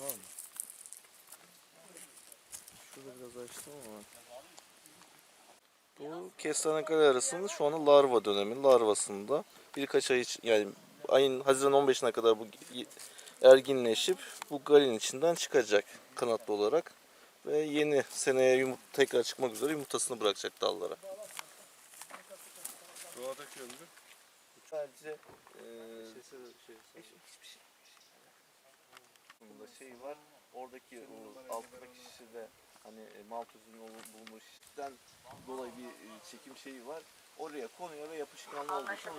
var mı? Şurada biraz açtım ama. Bu kestane kale arasında şu anda larva dönemi. Larvasında birkaç ay iç- yani ayın Haziran 15'ine kadar bu erginleşip bu galin içinden çıkacak kanatlı olarak. Ve yeni seneye yumurt tekrar çıkmak üzere yumurtasını bırakacak dallara. Doğadaki ömrü. Sadece hiçbir şey. Bunda şey var. Oradaki o alttaki şişede hani e, maltozun bulunduğu şişeden dolayı bir e, çekim şeyi var. Oraya konuyor ve yapışkanlı olduğu için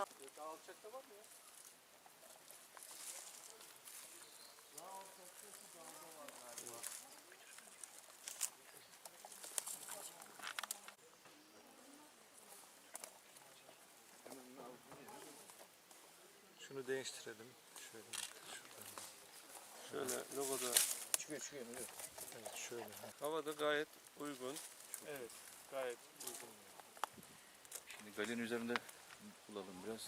Şunu değiştirelim. Şöyle. Şöyle logoda çıkıyor çıkıyor. evet şöyle. Hava da gayet uygun. Evet. Gayet uygun. Şimdi galin üzerinde bulalım biraz.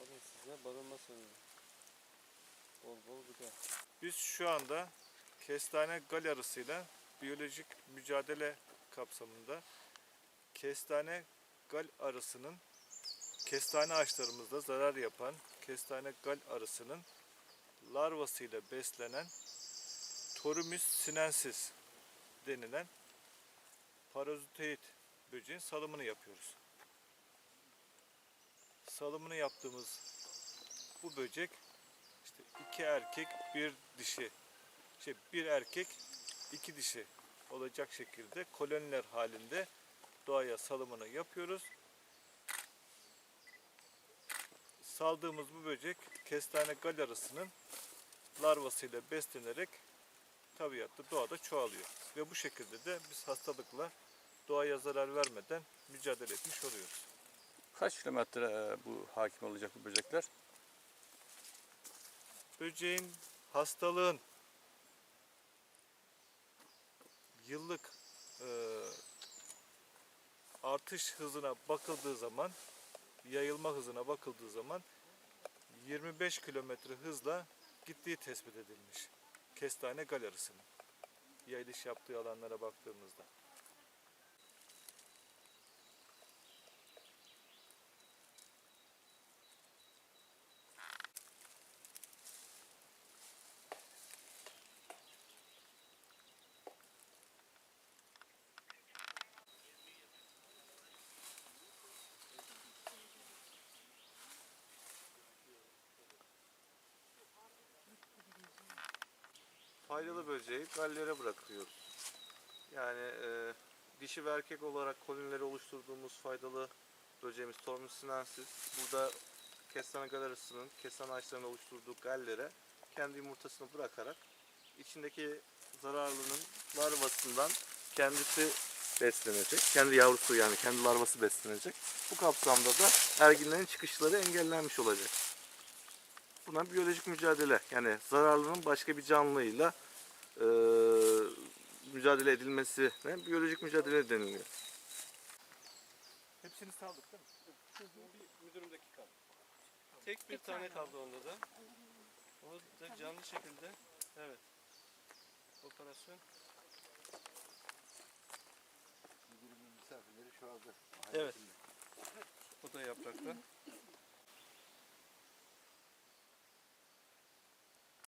Alın size barınma suyu. Bol bol gıda. Biz şu anda kestane gal arısıyla biyolojik mücadele kapsamında kestane gal arısının kestane ağaçlarımızda zarar yapan kestane gal arısının larvasıyla beslenen Torumys sinensis denilen parazitoid böceğin salımını yapıyoruz. Salımını yaptığımız bu böcek işte iki erkek bir dişi şey bir erkek iki dişi olacak şekilde koloniler halinde doğaya salımını yapıyoruz. Saldığımız bu böcek kestane gal arısının larvasıyla beslenerek tabiatta doğada çoğalıyor. Ve bu şekilde de biz hastalıkla doğaya zarar vermeden mücadele etmiş oluyoruz. Kaç kilometre e, bu hakim olacak bu böcekler? böceğin hastalığın yıllık e, artış hızına bakıldığı zaman yayılma hızına bakıldığı zaman 25 kilometre hızla gittiği tespit edilmiş. Kestane galerısının yayılış yaptığı alanlara baktığımızda. Faydalı böceği gallere bırakıyoruz. Yani e, dişi ve erkek olarak kolonileri oluşturduğumuz faydalı böceğimiz Tormus sinensis burada kestane galerasının kestane ağaçlarının oluşturduğu gallere kendi yumurtasını bırakarak içindeki zararlının larvasından kendisi beslenecek. Kendi yavrusu yani kendi larvası beslenecek. Bu kapsamda da erginlerin çıkışları engellenmiş olacak. Buna biyolojik mücadele yani zararlının başka bir canlıyla eee, mücadele edilmesine biyolojik mücadele deniliyor. Hepsini saldık değil mi? Bir müdürümdeki kaldı. Tek bir, tane, kaldı onda da. O da canlı şekilde evet. Operasyon. Müdürümün misafirleri şu anda. Evet. O da yaprakta.